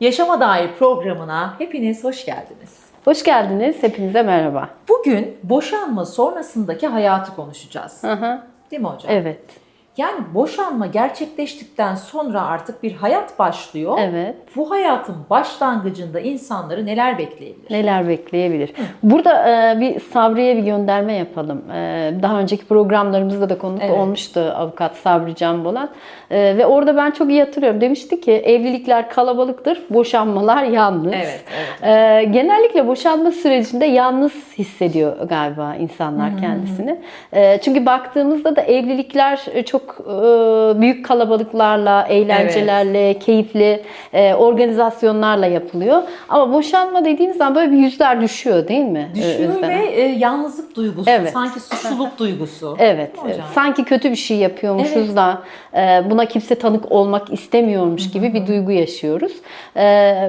Yaşama Dair programına hepiniz hoş geldiniz. Hoş geldiniz. Hepinize merhaba. Bugün boşanma sonrasındaki hayatı konuşacağız. Hı hı. Değil mi hocam? Evet. Yani boşanma gerçekleştikten sonra artık bir hayat başlıyor. Evet. Bu hayatın başlangıcında insanları neler bekleyebilir? Neler bekleyebilir? Burada e, bir Sabri'ye bir gönderme yapalım. E, daha önceki programlarımızda da konuk Evet. olmuştu avukat Sabri Can Bolat. E, ve orada ben çok iyi hatırlıyorum. Demişti ki evlilikler kalabalıktır, boşanmalar yalnız. Evet, evet. E, genellikle boşanma sürecinde yalnız hissediyor galiba insanlar kendisini. E, çünkü baktığımızda da evlilikler e, çok e, büyük kalabalıklarla, eğlencelerle, keyifli e, organizasyonlarla yapılıyor. Ama boşanma dediğimiz zaman böyle bir yüzler düşüyor değil mi? e, Düşüyor Özlem? ve yalnızlık duygusu, Evet. sanki suçluluk duygusu. Evet, Hocam. evet. sanki kötü bir şey yapıyormuşuz Evet. da buna kimse tanık olmak istemiyormuş gibi bir duygu yaşıyoruz.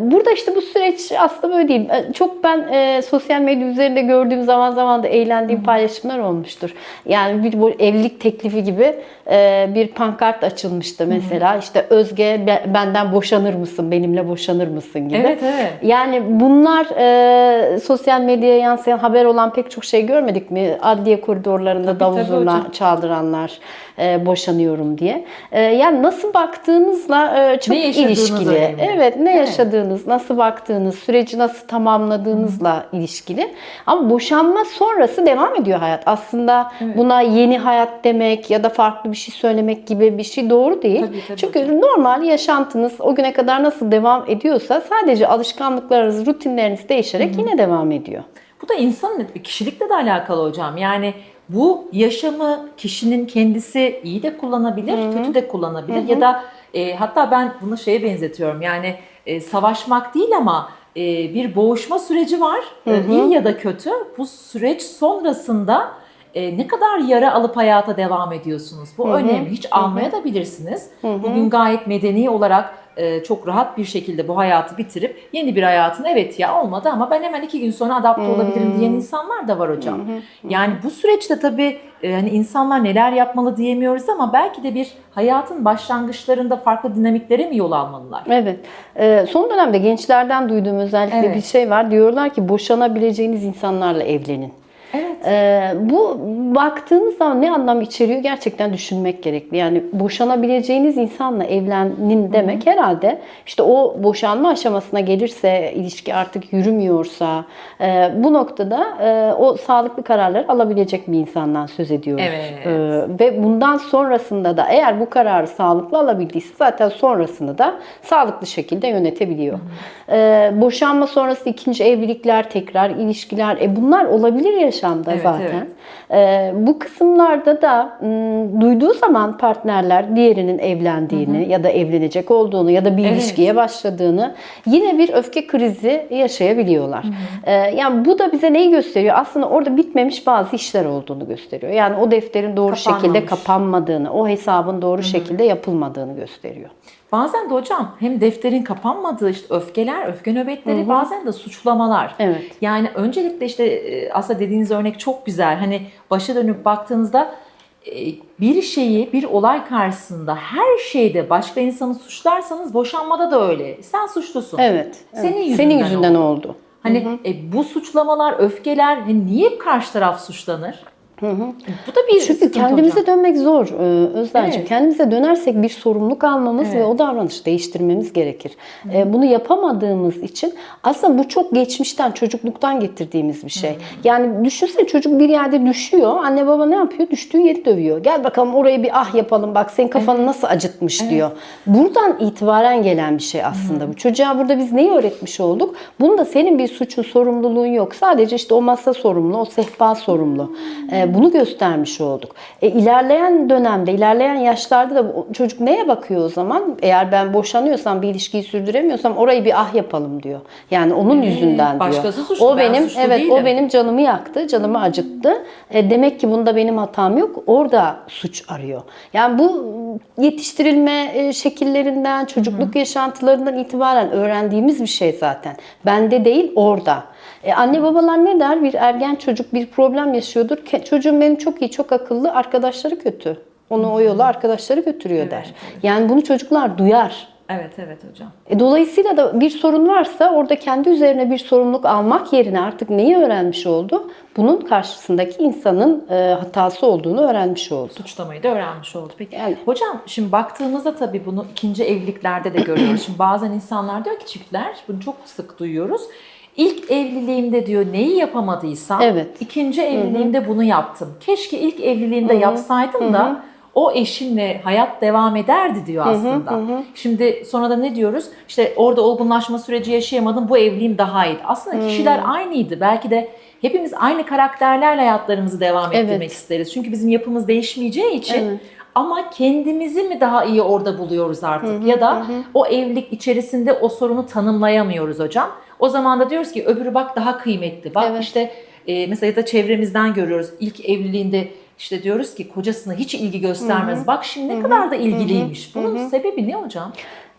Burada işte bu süreç aslında böyle değil. Çok ben sosyal medya üzerinde gördüğüm zaman zaman da eğlendiğim paylaşımlar olmuştur. Yani bir evlilik teklifi gibi e, bir pankart açılmıştı mesela. İşte Özge be- benden boşanır mısın, benimle boşanır mısın gibi. Evet, evet. Yani bunlar e, sosyal medyaya yansıyan haber olan pek çok şey görmedik mi? Adliye koridorlarında davul zurna çaldıranlar e, boşanıyorum diye. E, yani nasıl baktığınızla e, çok Ne ilişkili. önemli. Evet, ne Evet. yaşadığınız, nasıl baktığınız, süreci nasıl tamamladığınızla ilişkili. Ama boşanma sonrası devam ediyor hayat. Aslında buna yeni hayat demek ya da farklı bir şey söylemek gibi bir şey doğru değil. Tabii, tabii Çünkü hocam. normal yaşantınız o güne kadar nasıl devam ediyorsa sadece alışkanlıklarınız, rutinleriniz değişerek yine devam ediyor. Bu da insanın kişilikle de alakalı hocam. Yani bu yaşamı kişinin kendisi iyi de kullanabilir, kötü de kullanabilir ya da e, hatta ben bunu şeye benzetiyorum. Yani e, savaşmak değil ama e, bir boğuşma süreci var. E, iyi ya da kötü. Bu süreç sonrasında e, ne kadar yara alıp hayata devam ediyorsunuz? Bu önemli. Hiç almaya da bilirsiniz. Bugün gayet medeni olarak e, çok rahat bir şekilde bu hayatı bitirip yeni bir hayatın evet ya olmadı ama ben hemen iki gün sonra adapte olabilirim diyen insanlar da var hocam. Yani bu süreçte tabii e, hani insanlar neler yapmalı diyemiyoruz ama belki de bir hayatın başlangıçlarında farklı dinamiklere mi yol almalılar? Evet. Ee, son dönemde gençlerden duyduğum özellikle Evet. bir şey var. Diyorlar ki boşanabileceğiniz insanlarla evlenin. Evet. Ee, bu baktığınız zaman ne anlam içeriyor gerçekten düşünmek gerekli. Yani boşanabileceğiniz insanla evlenin demek herhalde işte o boşanma aşamasına gelirse ilişki artık yürümüyorsa e, bu noktada e, o sağlıklı kararları alabilecek bir insandan söz ediyoruz. Evet. E, ve bundan sonrasında da eğer bu kararı sağlıklı alabildiyse zaten sonrasını da sağlıklı şekilde yönetebiliyor. E, boşanma sonrası ikinci evlilikler, tekrar ilişkiler e, bunlar olabilir yaşamda Evet, zaten. E, bu kısımlarda da m, duyduğu zaman partnerler diğerinin evlendiğini ya da evlenecek olduğunu ya da bir Evet. ilişkiye başladığını yine bir öfke krizi yaşayabiliyorlar. E, yani bu da bize neyi gösteriyor? Aslında orada bitmemiş bazı işler olduğunu gösteriyor. Yani o defterin doğru şekilde Kapanmamış. kapanmadığını, o hesabın doğru şekilde yapılmadığını gösteriyor. Bazen de hocam hem defterin kapanmadığı işte öfkeler, öfke nöbetleri bazen de suçlamalar. Evet. Yani öncelikle işte aslında dediğiniz örnek çok güzel. Hani başa dönüp baktığınızda e, bir şeyi, bir olay karşısında her şeyde başka insanı suçlarsanız boşanmada da öyle. Sen suçlusun. Evet. Senin evet. yüzünden Senin yüzünden oldu. oldu. Hani e, bu suçlamalar, öfkeler hani niye karşı taraf suçlanır? Bu da bir Çünkü kendimize hocam. dönmek zor e, Özlemciğim. Evet. Kendimize dönersek bir sorumluluk almamız Evet. ve o davranışı değiştirmemiz gerekir. E, bunu yapamadığımız için aslında bu çok geçmişten, çocukluktan getirdiğimiz bir şey. Yani düşünsene çocuk bir yerde düşüyor. Anne baba ne yapıyor? Düştüğü yeri dövüyor. Gel bakalım orayı bir ah yapalım. Bak senin kafanı nasıl acıtmış diyor. Buradan itibaren gelen bir şey aslında bu. Çocuğa burada biz neyi öğretmiş olduk? Bunda senin bir suçun, sorumluluğun yok. Sadece işte o masa sorumlu, o sehpa sorumlu. E, bunu göstermiş olduk. E, ilerleyen dönemde, ilerleyen yaşlarda da çocuk neye bakıyor o zaman? Eğer ben boşanıyorsam, bir ilişkiyi sürdüremiyorsam orayı bir ah yapalım diyor. Yani onun yüzünden diyor. başkası suçlu, O ben benim suçlu evet değilim. o benim canımı yaktı, canımı acıttı. E, demek ki bunda benim hatam yok. Orada suç arıyor. Yani bu yetiştirilme e, şekillerinden, çocukluk yaşantılarından itibaren öğrendiğimiz bir şey zaten. Bende değil, orada. E, anne babalar ne der? Bir ergen çocuk bir problem yaşıyordur. Ke- Çocuğum benim çok iyi, çok akıllı, arkadaşları kötü. Onu o yola arkadaşları götürüyor der. Yani bunu çocuklar duyar. Evet evet hocam. E, Dolayısıyla da bir sorun varsa orada kendi üzerine bir sorumluluk almak yerine artık neyi öğrenmiş oldu? Bunun karşısındaki insanın e, hatası olduğunu öğrenmiş oldu. Suçlamayı da öğrenmiş oldu. Peki Yani- hocam şimdi baktığımızda tabii bunu ikinci evliliklerde de görüyoruz. Şimdi bazen insanlar diyor ki çiftler bunu çok sık duyuyoruz. İlk evliliğimde diyor neyi yapamadıysam Evet. ikinci evliliğimde bunu yaptım. Keşke ilk evliliğimde yapsaydım da o eşimle hayat devam ederdi diyor aslında. Şimdi sonra da ne diyoruz? İşte orada olgunlaşma süreci yaşayamadım bu evliliğim daha iyiydi. Aslında kişiler aynıydı. Belki de hepimiz aynı karakterlerle hayatlarımızı devam Evet. ettirmek isteriz. Çünkü bizim yapımız değişmeyeceği için Evet. Ama kendimizi mi daha iyi orada buluyoruz artık ya da o evlilik içerisinde o sorunu tanımlayamıyoruz hocam. O zaman da diyoruz ki öbürü bak daha kıymetli. Bak Evet. işte e, mesela ya da çevremizden görüyoruz. İlk evliliğinde işte diyoruz ki kocasına hiç ilgi göstermez. Bak şimdi ne kadar da ilgiliymiş. Bunun sebebi ne hocam?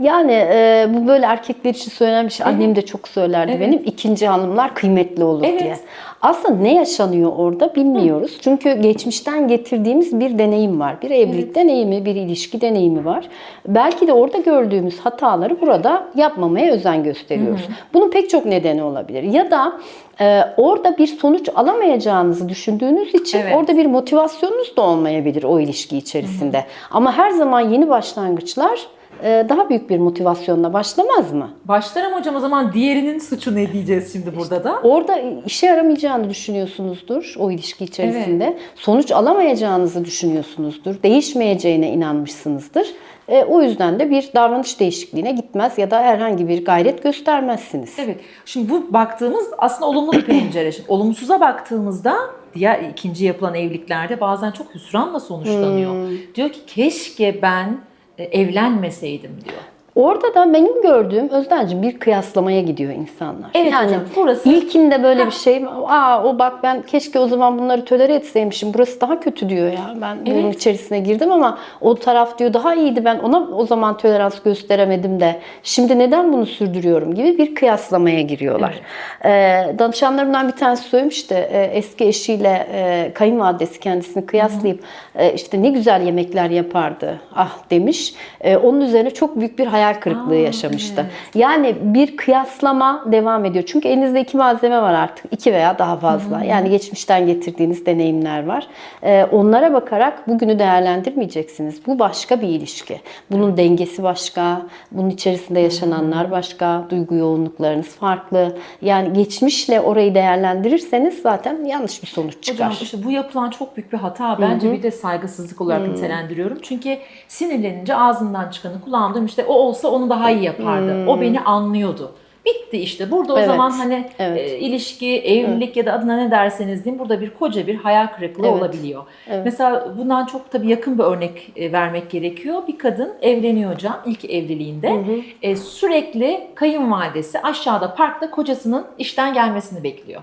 Yani e, bu böyle erkekler için söylenen bir şey. Annem de çok söylerdi Evet. benim. ikinci hanımlar kıymetli olur Evet. diye. Aslında ne yaşanıyor orada bilmiyoruz. Çünkü geçmişten getirdiğimiz bir deneyim var. Bir evlilik deneyimi, bir ilişki deneyimi var. Belki de orada gördüğümüz hataları burada yapmamaya özen gösteriyoruz. Bunun pek çok nedeni olabilir. Ya da e, orada bir sonuç alamayacağınızı düşündüğünüz için Evet. orada bir motivasyonunuz da olmayabilir o ilişki içerisinde. Ama her zaman yeni başlangıçlar daha büyük bir motivasyonla başlamaz mı? Başlarım hocam o zaman diğerinin suçu ne diyeceğiz şimdi burada da? Orada işe yaramayacağını düşünüyorsunuzdur o ilişki içerisinde. Sonuç alamayacağınızı düşünüyorsunuzdur. Değişmeyeceğine inanmışsınızdır. E, o yüzden de bir davranış değişikliğine gitmez ya da herhangi bir gayret göstermezsiniz. Evet. Şimdi bu baktığımız aslında olumlu bir pencere. Şimdi olumsuza baktığımızda diğer ikinci yapılan evliliklerde bazen çok hüsranla sonuçlanıyor. Diyor ki keşke ben e, evlenmeseydim diyor. Orada da benim gördüğüm Özden'cim bir kıyaslamaya gidiyor insanlar. Evet hocam, burası- ilkinde böyle bir şey. Aa o bak ben keşke o zaman bunları tolere etseymişim. Burası daha kötü diyor ya. Ben bunun Evet. içerisine girdim ama o taraf diyor daha iyiydi. Ben ona o zaman tolerans gösteremedim de. Şimdi neden bunu sürdürüyorum gibi bir kıyaslamaya giriyorlar. Ee, danışanlarımdan bir tanesi söylemişti. Ee, eski eşiyle e, kayınvalidesi kendisini kıyaslayıp e, işte ne güzel yemekler yapardı ah demiş. E, onun üzerine çok büyük bir hayal kırıklığı Aa, yaşamıştı. Yani bir kıyaslama devam ediyor. Çünkü elinizde iki malzeme var artık. iki veya daha fazla. Yani geçmişten getirdiğiniz deneyimler var. Ee, onlara bakarak bugünü değerlendirmeyeceksiniz. Bu başka bir ilişki. Bunun dengesi başka. Bunun içerisinde yaşananlar başka. Duygu yoğunluklarınız farklı. Yani geçmişle orayı değerlendirirseniz zaten yanlış bir sonuç çıkar. Hocam işte bu yapılan çok büyük bir hata. Bence bir de saygısızlık olarak nitelendiriyorum. Çünkü sinirlenince ağzından çıkanı kulağımdan işte o olsa onu daha iyi yapardı. O beni anlıyordu. Bitti işte. Burada o Evet, zaman hani evet. e, ilişki, evlilik ya da adına ne derseniz deyin burada bir koca bir hayal kırıklığı Evet, olabiliyor. Mesela bundan çok tabii yakın bir örnek e, vermek gerekiyor. Bir kadın evleniyor hocam ilk evliliğinde. E, sürekli kayınvalidesi aşağıda parkta kocasının işten gelmesini bekliyor.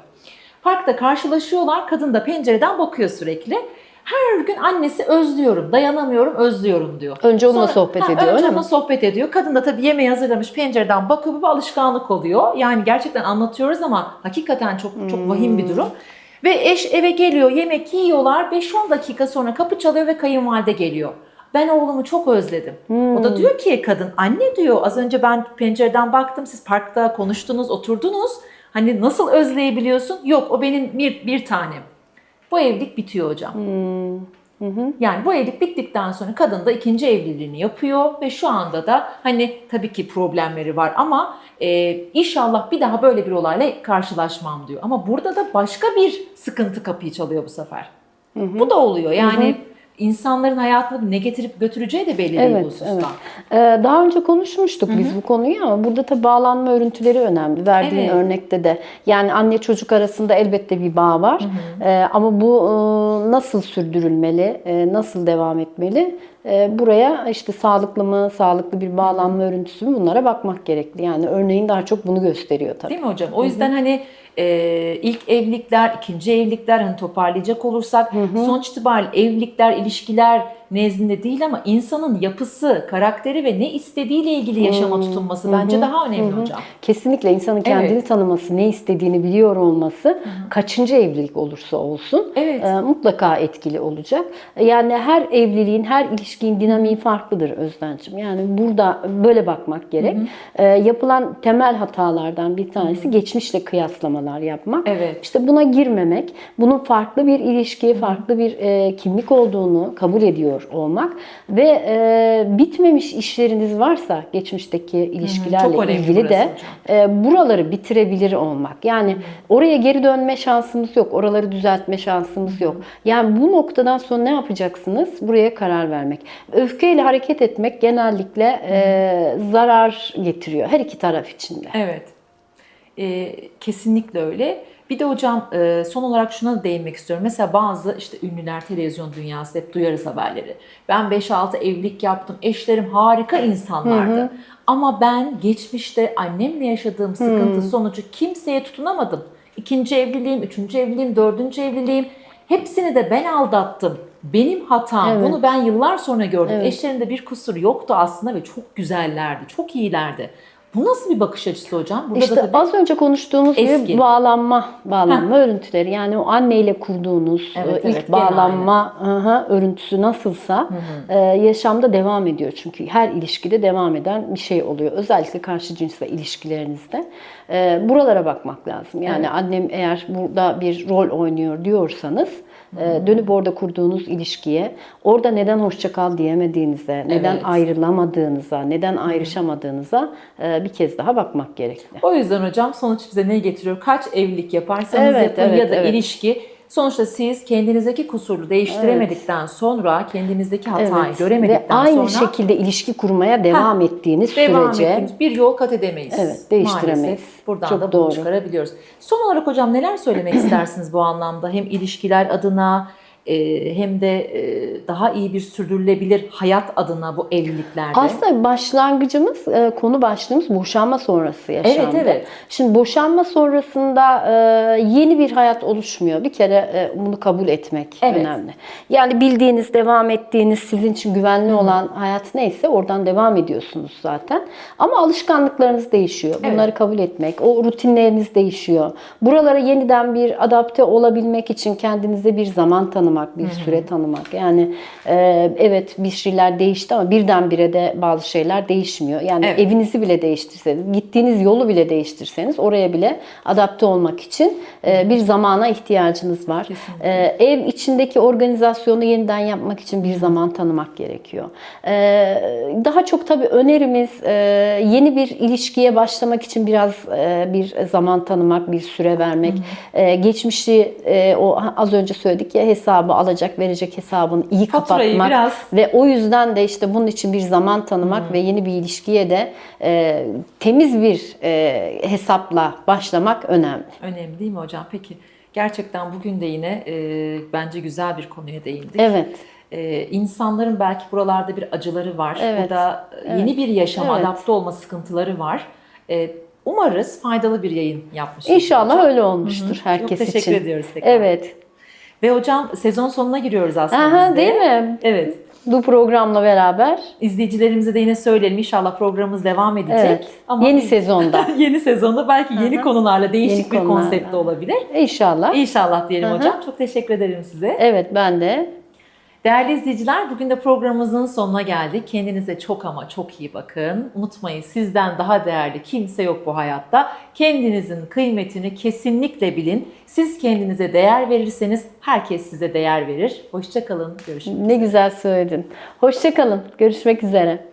Parkta karşılaşıyorlar. Kadın da pencereden bakıyor sürekli. Her gün annesi özlüyorum, dayanamıyorum, özlüyorum diyor. Önce onunla sohbet ediyor, Önce öyle onunla mi? sohbet ediyor. Kadın da tabii yemeği hazırlamış pencereden bakıyor. Bu bir alışkanlık oluyor. Yani gerçekten anlatıyoruz ama hakikaten çok çok vahim bir durum. Ve eş eve geliyor, yemek yiyorlar. 5-10 dakika sonra kapı çalıyor ve kayınvalide geliyor. Ben oğlumu çok özledim. O da diyor ki kadın, anne diyor az önce ben pencereden baktım siz parkta konuştunuz, oturdunuz. Hani nasıl özleyebiliyorsun? Yok o benim bir, bir tanem. Bu evlilik bitiyor hocam. Yani bu evlilik bittikten sonra kadın da ikinci evliliğini yapıyor ve şu anda da hani tabii ki problemleri var ama e, inşallah bir daha böyle bir olayla karşılaşmam diyor. Ama burada da başka bir sıkıntı kapıyı çalıyor bu sefer. Bu da oluyor yani insanların hayatına ne getirip götüreceği de belli değil bu hususta. evet. Ee, daha önce konuşmuştuk biz bu konuyu ama burada tabii bağlanma örüntüleri önemli. Verdiğin Evet. örnekte de yani anne çocuk arasında elbette bir bağ var. Ee, ama bu e, nasıl sürdürülmeli, e, nasıl devam etmeli? E, buraya işte sağlıklı mı, sağlıklı bir bağlanma örüntüsü mü bunlara bakmak gerekli. Yani örneğin daha çok bunu gösteriyor tabii. Değil mi hocam? O yüzden hani e, ilk evlilikler, ikinci evlilikler hani toparlayacak olursak sonuç itibariyle evlilikler, ilişkiler nezdinde değil ama insanın yapısı, karakteri ve ne istediğiyle ilgili yaşama tutunması bence daha önemli hocam. Kesinlikle insanın kendini Evet. tanıması, ne istediğini biliyor olması kaçıncı evlilik olursa olsun Evet. e, mutlaka etkili olacak. Yani her evliliğin, her ilişkinin dinamiği farklıdır Özden'cim. Yani burada böyle bakmak gerek. E, yapılan temel hatalardan bir tanesi geçmişle kıyaslamalar yapmak. Evet. İşte buna girmemek, bunun farklı bir ilişki, farklı bir e, kimlik olduğunu kabul ediyor olmak ve e, bitmemiş işleriniz varsa geçmişteki ilişkilerle Çok önemli ilgili de e, buraları bitirebilir olmak. Yani oraya geri dönme şansımız yok, oraları düzeltme şansımız yok. Yani bu noktadan sonra ne yapacaksınız? Buraya karar vermek. Öfkeyle hareket etmek genellikle e, zarar getiriyor her iki taraf için de. Evet. Ee, kesinlikle öyle. Bir de hocam e, son olarak şuna da değinmek istiyorum. Mesela bazı işte ünlüler televizyon dünyası hep duyarız haberleri. Ben 5-6 evlilik yaptım. Eşlerim harika insanlardı. Ama ben geçmişte annemle yaşadığım sıkıntı sonucu kimseye tutunamadım. İkinci evliliğim, üçüncü evliliğim, dördüncü evliliğim. Hepsini de ben aldattım. Benim hatam. Evet. Bunu ben yıllar sonra gördüm. Evet. Eşlerinde bir kusur yoktu aslında ve çok güzellerdi, çok iyilerdi. Bu nasıl bir bakış açısı hocam? Burada İşte da az önce konuştuğumuz Eski. gibi bağlanma, bağlanma örüntüleri. Yani o anneyle kurduğunuz Evet, e, ilk evet, bağlanma hı, örüntüsü nasılsa e, yaşamda devam ediyor. Çünkü her ilişkide devam eden bir şey oluyor. Özellikle karşı cinsle ilişkilerinizde. E, buralara bakmak lazım. Yani Evet. annem eğer burada bir rol oynuyor diyorsanız e, dönüp orada kurduğunuz ilişkiye, orada neden hoşça kal diyemediğinize, neden Evet. ayrılamadığınıza, neden ayrışamadığınıza e, bir kez daha bakmak gerekli. O yüzden hocam sonuç bize ne getiriyor? Kaç evlilik yaparsanız Evet, yapın evet, ya da evet. ilişki. Sonuçta siz kendinizdeki kusuru değiştiremedikten sonra, kendinizdeki hatayı Evet. göremedikten Ve aynı sonra şekilde ilişki kurmaya devam ettiğiniz devam sürece ettiğimiz bir yol kat edemeyiz. Evet, değiştiremeyiz. Maalesef buradan Çok da bunu doğru. çıkarabiliyoruz. Son olarak hocam neler söylemek istersiniz bu anlamda? Hem ilişkiler adına hem de e, daha iyi bir sürdürülebilir hayat adına bu evliliklerde. aslında başlangıcımız, e, konu başlığımız boşanma sonrası yaşamdı. Evet, evet. Şimdi boşanma sonrasında e, yeni bir hayat oluşmuyor. Bir kere e, bunu kabul etmek Evet. önemli. Yani bildiğiniz, devam ettiğiniz, sizin için güvenli olan hayat neyse oradan devam ediyorsunuz zaten. Ama alışkanlıklarınız değişiyor. Evet. Bunları kabul etmek, o rutinleriniz değişiyor. Buralara yeniden bir adapte olabilmek için kendinize bir zaman tanımak, bir süre tanımak. Yani e, evet bir şeyler değişti ama birdenbire de bazı şeyler değişmiyor. Yani Evet. evinizi bile değiştirseniz, gittiğiniz yolu bile değiştirseniz oraya bile adapte olmak için e, bir zamana ihtiyacınız var. Kesinlikle. E, ev içindeki organizasyonu yeniden yapmak için bir zaman tanımak gerekiyor. E, daha çok tabii önerimiz e, yeni bir ilişkiye başlamak için biraz e, bir zaman tanımak, bir süre vermek. E, geçmişi e, o az önce söyledik ya hesabı alacak verecek hesabını iyi Faturayı kapatmak biraz- ve o yüzden de işte bunun için bir zaman tanımak ve yeni bir ilişkiye de e, temiz bir e, hesapla başlamak önemli. Önemli değil mi hocam? Peki gerçekten bugün de yine e, bence güzel bir konuya değindik. Evet. Ee, insanların belki buralarda bir acıları var. Evet, Burada e, yeni bir yaşama Evet. adapte olma sıkıntıları var. Ee, umarız faydalı bir yayın yapmışız. İnşallah öyle olmuştur herkes Çok teşekkür için. ediyoruz tekrar. Evet. Ve hocam sezon sonuna giriyoruz aslında Aha, değil mi? Evet. Bu programla beraber. İzleyicilerimize de yine söyleyelim. İnşallah programımız devam edecek. Evet. Ama Yeni sezonda. yeni sezonda belki yeni konularla değişik Yeni bir konularla. konseptle olabilir. İnşallah. İnşallah diyelim hı. hocam. Çok teşekkür ederim size. Evet ben de. Değerli izleyiciler, bugün de programımızın sonuna geldik. Kendinize çok ama çok iyi bakın. Unutmayın sizden daha değerli kimse yok bu hayatta. Kendinizin kıymetini kesinlikle bilin. Siz kendinize değer verirseniz herkes size değer verir. Hoşçakalın, görüşmek üzere. Ne güzel söyledin. Hoşçakalın. Görüşmek üzere.